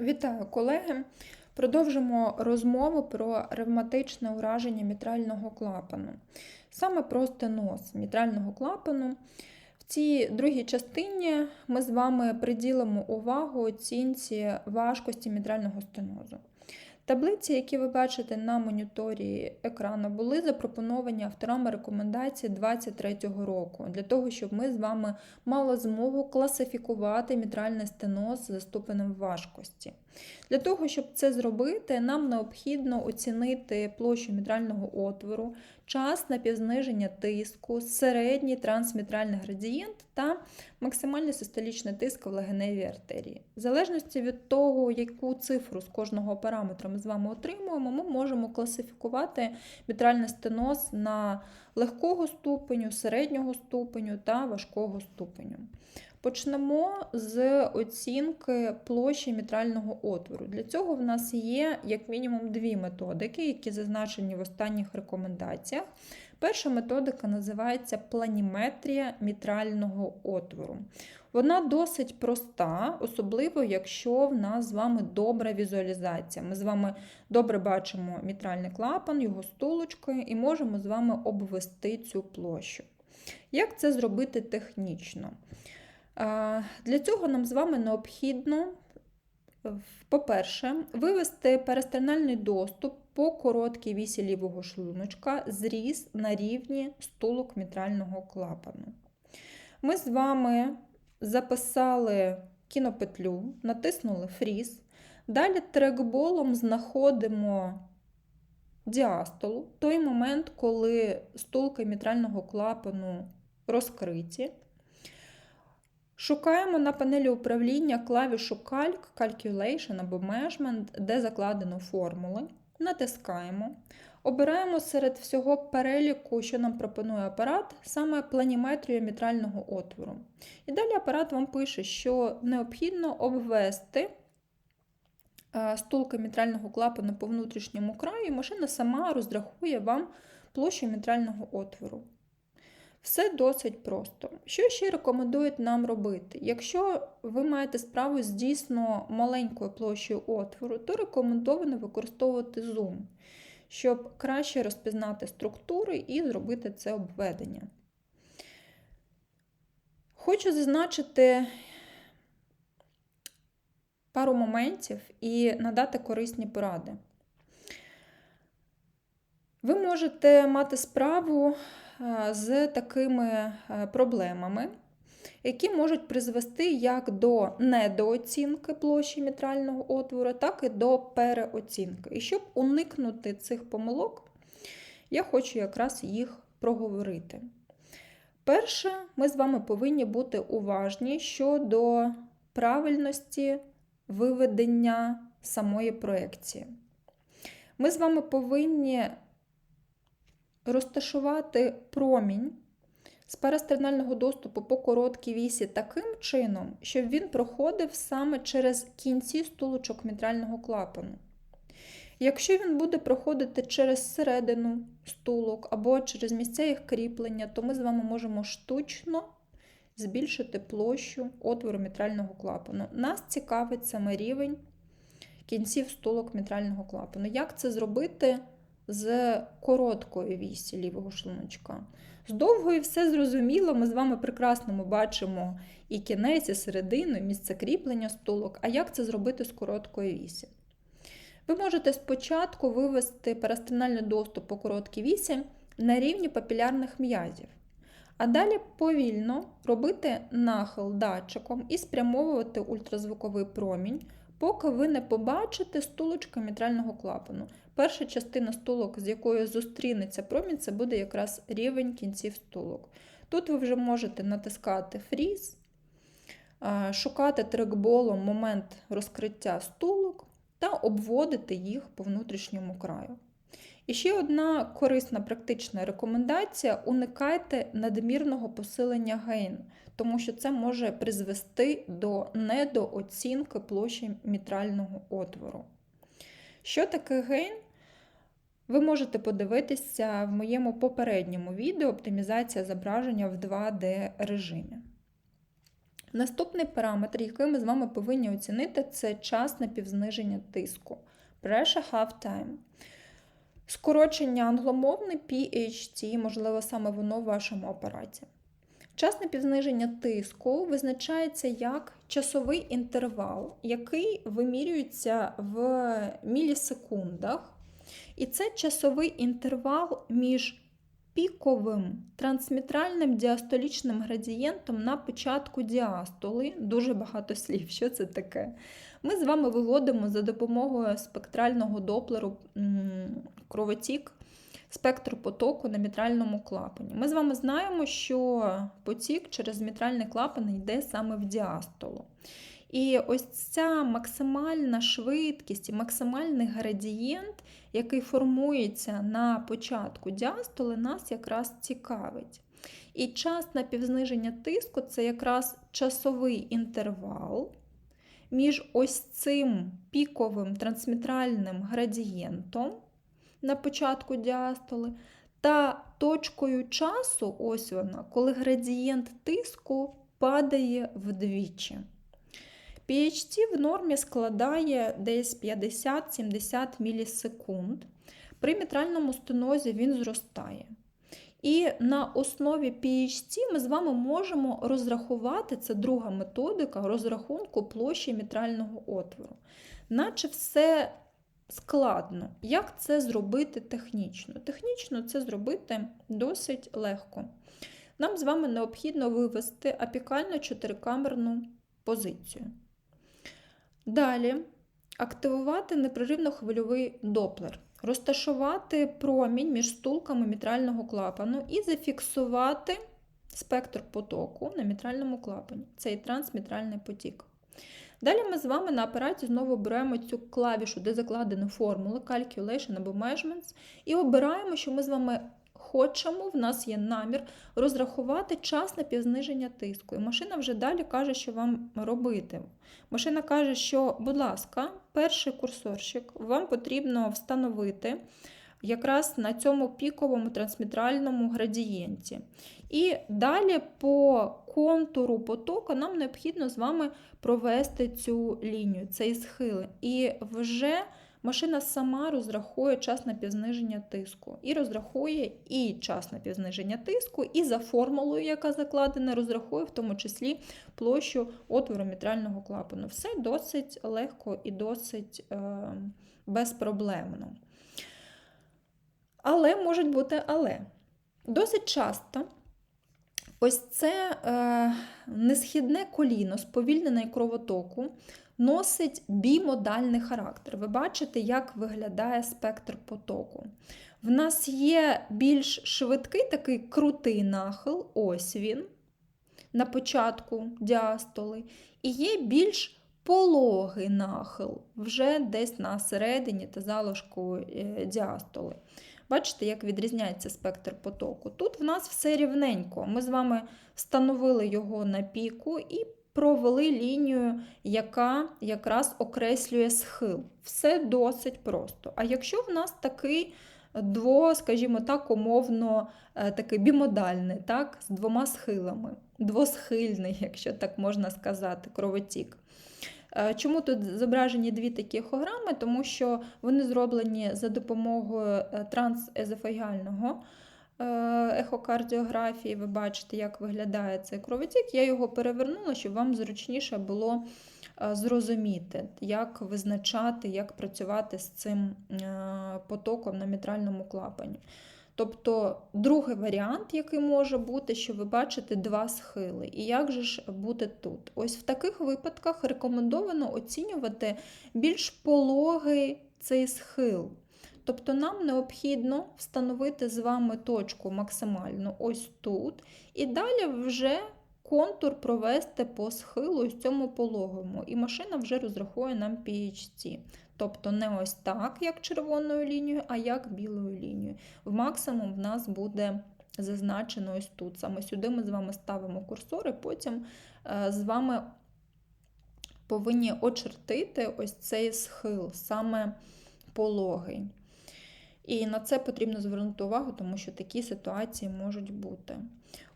Вітаю, колеги! Продовжимо розмову про ревматичне ураження мітрального клапану. Саме про стеноз мітрального клапану. В цій другій частині ми з вами приділимо увагу оцінці важкості мітрального стенозу. Таблиці, які ви бачите на моніторі екрану, були запропоновані авторами рекомендації 2023 року для того, щоб ми з вами мали змогу класифікувати мітральний стеноз за ступенем важкості. Для того, щоб це зробити, нам необхідно оцінити площу мітрального отвору, час напівзниження тиску, середній трансмітральний градієнт та максимальний систолічний тиск в легеневій артерії. В залежності від того, яку цифру з кожного параметра ми з вами отримуємо, ми можемо класифікувати мітральний стеноз на легкого ступеню, середнього ступеню та важкого ступеню. Почнемо з оцінки площі мітрального отвору. Для цього в нас є як мінімум дві методики, які зазначені в останніх рекомендаціях. Перша методика називається планіметрія мітрального отвору. Вона досить проста, особливо, якщо в нас з вами добра візуалізація. Ми з вами добре бачимо мітральний клапан, його стулочкою, і можемо з вами обвести цю площу. Як це зробити технічно? Для цього нам з вами необхідно, по-перше, вивести перистернальний доступ по короткій вісі лівого шлуночка, зріз на рівні стулок мітрального клапану. Ми з вами записали кінопетлю, натиснули фріз. Далі трекболом знаходимо діастолу, той момент, коли стулки мітрального клапану розкриті. Шукаємо на панелі управління клавішу Calc, Calculation або Measurement, де закладено формули. Натискаємо. Обираємо серед всього переліку, що нам пропонує апарат, саме планіметрію мітрального отвору. І далі апарат вам пише, що необхідно обвести е, стулки мітрального клапану по внутрішньому краю, і машина сама розрахує вам площу мітрального отвору. Все досить просто. Що ще рекомендують нам робити? Якщо ви маєте справу з дійсно маленькою площею отвору, то рекомендовано використовувати зум, щоб краще розпізнати структури і зробити це обведення. Хочу зазначити пару моментів і надати корисні поради. Ви можете мати справу з такими е, проблемами, які можуть призвести як до недооцінки площі мітрального отвору, так і до переоцінки. І щоб уникнути цих помилок, я хочу якраз їх проговорити. Перше, ми з вами повинні бути уважні щодо правильності виведення самої проекції. Ми з вами повинні розташувати промінь з парастернального доступу по короткій вісі таким чином, щоб він проходив саме через кінці стулочок мітрального клапану. Якщо він буде проходити через середину стулок або через місця їх кріплення, то ми з вами можемо штучно збільшити площу отвору мітрального клапану. Нас цікавить саме рівень кінців стулок мітрального клапану. Як це зробити? З короткої вісі лівого шлуночка. З довгої все зрозуміло, ми з вами прекрасно бачимо і кінець, і середину, і місце кріплення стулок. А як це зробити з короткої вісі? Ви можете спочатку вивести парастенальний доступ по короткій вісі на рівні папілярних м'язів, а далі повільно робити нахил датчиком і спрямовувати ультразвуковий промінь поки ви не побачите стулочка мітрального клапану. Перша частина стулок, з якою зустрінеться промінь, це буде якраз рівень кінців стулок. Тут ви вже можете натискати фріз, шукати трекболом момент розкриття стулок та обводити їх по внутрішньому краю. І ще одна корисна практична рекомендація: уникайте надмірного посилення гейн, тому що це може призвести до недооцінки площі мітрального отвору. Що таке гейн? Ви можете подивитися в моєму попередньому відео оптимізація зображення в 2D режимі. Наступний параметр, який ми з вами повинні оцінити, це час напівзниження тиску. Pressure half time. Скорочення англомовний PHT, можливо, саме воно в вашому апараті. Час напівзниження тиску визначається як часовий інтервал, який вимірюється в мілісекундах. І це часовий інтервал між піковим трансмітральним діастолічним градієнтом на початку діастоли. Дуже багато слів, що це таке. Ми з вами виводимо за допомогою спектрального доплеру кровотік спектр потоку на мітральному клапані. Ми з вами знаємо, що потік через мітральний клапан йде саме в діастолу. І ось ця максимальна швидкість і максимальний градієнт, який формується на початку діастоли, нас якраз цікавить. І час напівзниження тиску це якраз часовий інтервал між ось цим піковим трансмітральним градієнтом на початку діастоли, та точкою часу, ось вона, коли градієнт тиску падає вдвічі. PHT в нормі складає десь 50-70 мілісекунд. При мітральному стенозі він зростає. І на основі PHT ми з вами можемо розрахувати, це друга методика розрахунку площі мітрального отвору. Наче все складно. Як це зробити технічно? Технічно це зробити досить легко. Нам з вами необхідно вивести апікально чотирикамерну позицію. Далі активувати непреривно хвильовий доплер, розташувати промінь між стулками мітрального клапану і зафіксувати спектр потоку на мітральному клапані. Цей трансмітральний потік. Далі ми з вами на апараті знову обираємо цю клавішу, де закладені формули Calculation або Measurements, і обираємо, що ми з вами хочемо, в нас є намір розрахувати час на півзниження тиску. І машина вже далі каже, що вам робити. Машина каже, що, будь ласка, перший курсорщик вам потрібно встановити якраз на цьому піковому трансмітральному градієнті. І далі по контуру потоку нам необхідно з вами провести цю лінію, цей схил. І вже машина сама розрахує час на півзниження тиску. І розрахує і час на півзниження тиску, і за формулою, яка закладена, розрахує в тому числі площу отвору мітрального клапану. Все досить легко і досить е, безпроблемно. Але можуть бути але. Досить часто ось це е, несхідне коліно сповільнене кровотоку носить бімодальний характер. Ви бачите, як виглядає спектр потоку. В нас є більш швидкий такий крутий нахил, ось він, на початку діастоли, і є більш пологий нахил вже десь на середині та залишку е, діастоли. Бачите, як відрізняється спектр потоку. Тут в нас все рівненько. Ми з вами встановили його на піку і провели лінію, яка якраз окреслює схил. Все досить просто. А якщо в нас такий дво, скажімо так, умовно е, такий бімодальний, так, з двома схилами, двосхильний, якщо так можна сказати, кровотік. Е, чому тут зображені дві такі ехограми? Тому що вони зроблені за допомогою е, трансезофагіального ехокардіографії. Ви бачите, як виглядає цей кровотік. Я його перевернула, щоб вам зручніше було зрозуміти, як визначати, як працювати з цим потоком на мітральному клапані. Тобто другий варіант, який може бути, що ви бачите два схили. І як же ж бути тут? Ось в таких випадках рекомендовано оцінювати більш пологий цей схил. Тобто нам необхідно встановити з вами точку максимально ось тут. І далі вже контур провести по схилу ось цьому пологому. І машина вже розрахує нам PHT. Тобто не ось так, як червоною лінією, а як білою лінією. В максимум в нас буде зазначено ось тут. Саме сюди ми з вами ставимо курсор, і потім е, з вами повинні очертити ось цей схил, саме пологий. І на це потрібно звернути увагу, тому що такі ситуації можуть бути.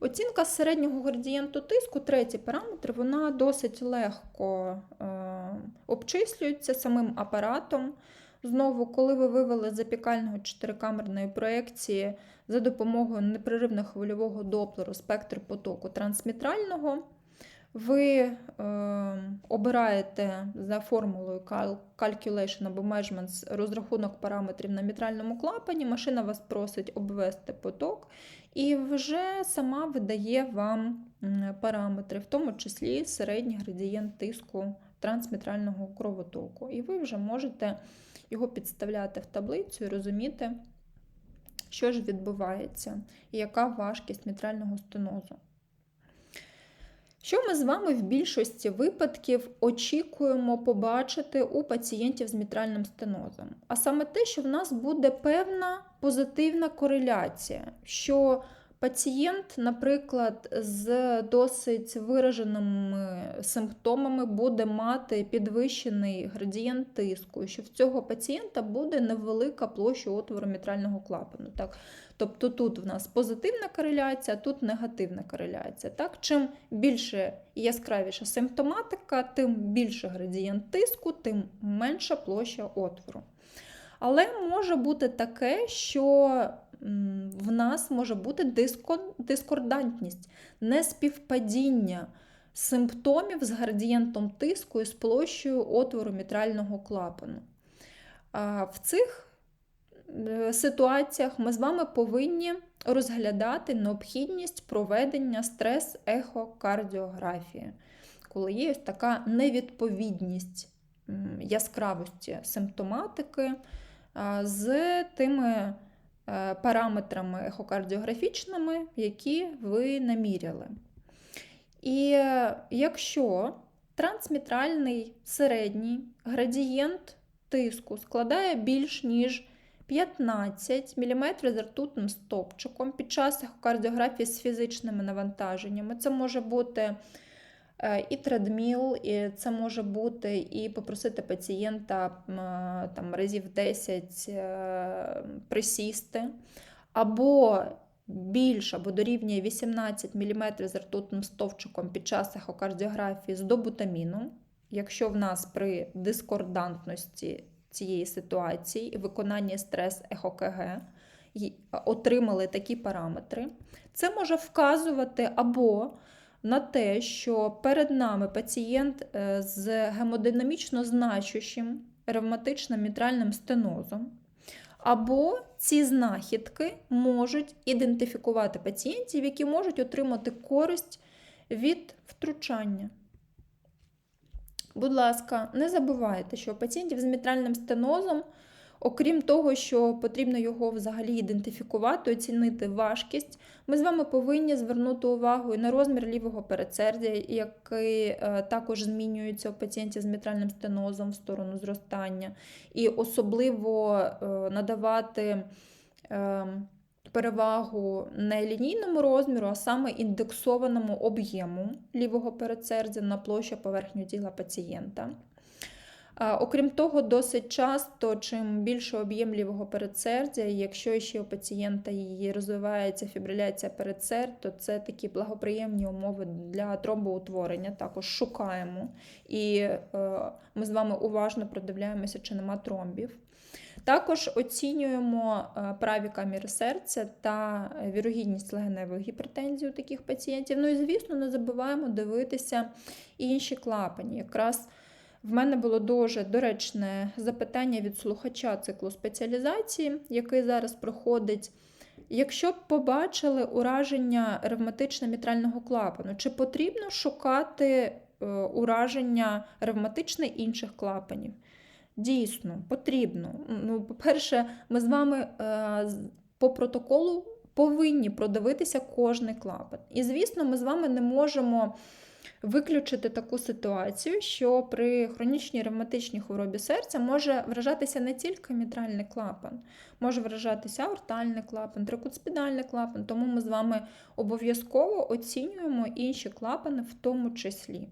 Оцінка середнього градієнту тиску, третій параметр, вона досить легко е, обчислюється самим апаратом. Знову, коли ви вивели з запікального чотирикамерної проекції за допомогою непреривного хвильового доплеру спектр потоку трансмітрального, ви е, обираєте за формулою Calculation або Measurements розрахунок параметрів на мітральному клапані, машина вас просить обвести поток, і вже сама видає вам параметри, в тому числі середній градієнт тиску трансмітрального кровотоку. І ви вже можете його підставляти в таблицю і розуміти, що ж відбувається, і яка важкість мітрального стенозу. Що ми з вами в більшості випадків очікуємо побачити у пацієнтів з мітральним стенозом? А саме те, що в нас буде певна позитивна кореляція, що Пацієнт, наприклад, з досить вираженими симптомами буде мати підвищений градієнт тиску, що в цього пацієнта буде невелика площа отвору мітрального клапану. Так? Тобто тут в нас позитивна кореляція, тут негативна кореляція. Так? Чим більше і яскравіша симптоматика, тим більше градієнт тиску, тим менша площа отвору. Але може бути таке, що в нас може бути дискордантність, неспівпадіння симптомів з градієнтом тиску і з площею отвору мітрального клапану. В цих е, ситуаціях ми з вами повинні розглядати необхідність проведення стрес-ехокардіографії, коли є така невідповідність яскравості симптоматики з тими Е, параметрами ехокардіографічними, які ви наміряли. І е, якщо трансмітральний середній градієнт тиску складає більш ніж 15 мм з ртутним стопчиком під час ехокардіографії з фізичними навантаженнями, це може бути Е, і тредміл, і це може бути і попросити пацієнта там, разів 10 е, присісти, або більше, або дорівнює 18 мм з ртутним стовчиком під час ехокардіографії з добутаміном. Якщо в нас при дискордантності цієї ситуації і виконанні стрес ехокг отримали такі параметри, це може вказувати або на те, що перед нами пацієнт е, з гемодинамічно значущим ревматичним мітральним стенозом, або ці знахідки можуть ідентифікувати пацієнтів, які можуть отримати користь від втручання. Будь ласка, не забувайте, що у пацієнтів з мітральним стенозом Окрім того, що потрібно його взагалі ідентифікувати, оцінити важкість, ми з вами повинні звернути увагу і на розмір лівого передсердя, який е, також змінюється у пацієнтів з мітральним стенозом в сторону зростання, і особливо е, надавати. Е, перевагу не лінійному розміру, а саме індексованому об'єму лівого передсердя на площу поверхню тіла пацієнта. Окрім того, досить часто, чим більше об'єм лівого передсердя, якщо ще у пацієнта її розвивається фібриляція передсердь, то це такі благоприємні умови для тромбоутворення. Також шукаємо. І е, ми з вами уважно продивляємося, чи нема тромбів. Також оцінюємо е, праві каміри серця та вірогідність легеневої гіпертензії у таких пацієнтів. Ну і, звісно, не забуваємо дивитися інші клапані. Якраз в мене було дуже доречне запитання від слухача циклу спеціалізації, який зараз проходить. Якщо б побачили ураження ревматично-мітрального клапану, чи потрібно шукати е, ураження ревматичне інших клапанів? Дійсно, потрібно. Ну, По-перше, ми з вами е, по протоколу повинні продивитися кожний клапан. І, звісно, ми з вами не можемо виключити таку ситуацію, що при хронічній ревматичній хворобі серця може вражатися не тільки мітральний клапан, може вражатися аортальний клапан, трикутспідальний клапан, тому ми з вами обов'язково оцінюємо інші клапани в тому числі.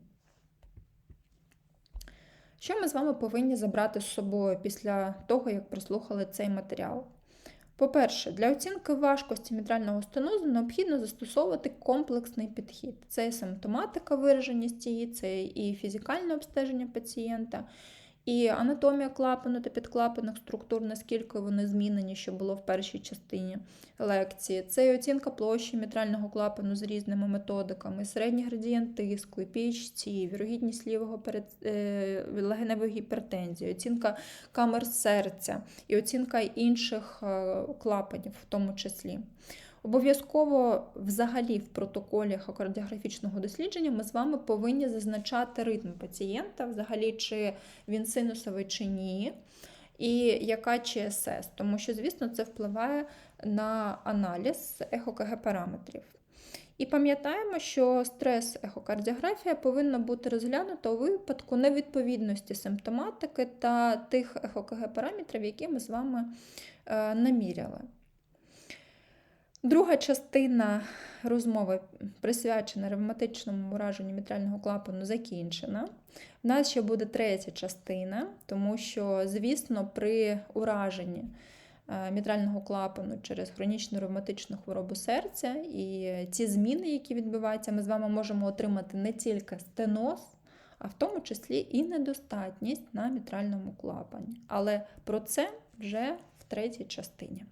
Що ми з вами повинні забрати з собою після того, як прослухали цей матеріал? По-перше, для оцінки важкості мітрального стенозу необхідно застосовувати комплексний підхід. Це і симптоматика вираженість її, це і фізикальне обстеження пацієнта, і анатомія клапану та підклапаних структур, наскільки вони змінені, що було в першій частині лекції. Це і оцінка площі мітрального клапану з різними методиками, середній градієнт тиску, PHC, вірогідність лівого перед, е, легеневої гіпертензії, оцінка камер серця і оцінка інших е, клапанів в тому числі. Обов'язково взагалі в протоколі ехокардіографічного дослідження ми з вами повинні зазначати ритм пацієнта, взагалі, чи він синусовий чи ні, і яка ЧСС, тому що, звісно, це впливає на аналіз ехокг параметрів. І пам'ятаємо, що стрес-ехокардіографія повинна бути розглянута у випадку невідповідності симптоматики та тих ехокг параметрів, які ми з вами е, наміряли. Друга частина розмови, присвячена ревматичному ураженню мітрального клапану, закінчена. У нас ще буде третя частина, тому що, звісно, при ураженні е, мітрального клапану через хронічну ревматичну хворобу серця і ці зміни, які відбуваються, ми з вами можемо отримати не тільки стеноз, а в тому числі і недостатність на мітральному клапані. Але про це вже в третій частині.